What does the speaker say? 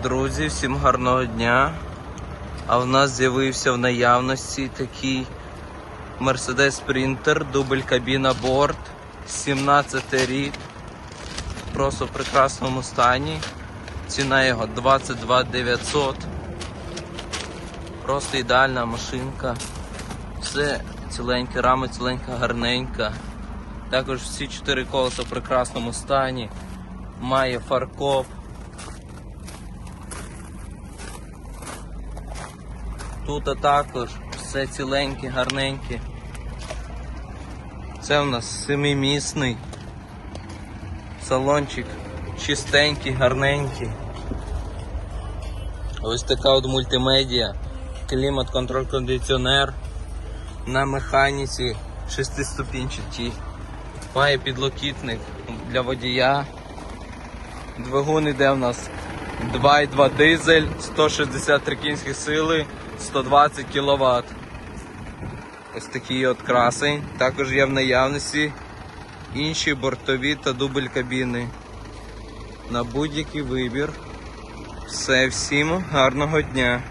Друзі, всім гарного дня. А в нас з'явився в наявності такий Mercedes Sprinter, дубль кабіна борт, 17 рік. Просто в прекрасному стані. Ціна його 22 900. Просто ідеальна машинка. Все ціленьке, рама ціленька, гарненька. Також всі чотири колеса в прекрасному стані. Має фаркоп. Тут також все ціленьке, гарненьке. Це в нас семимісний. Салончик чистенький, гарненький. Ось така от мультимедіа, клімат, контроль, кондиціонер на механіці шестиступінчатій. Має підлокітник для водія. Двигун іде в нас 2,2 дизель, 163 кінські сили, 120 кВт. Ось такий от красень. Також є в наявності інші бортові та дубль кабіни. На будь-який вибір. Все, всім гарного дня!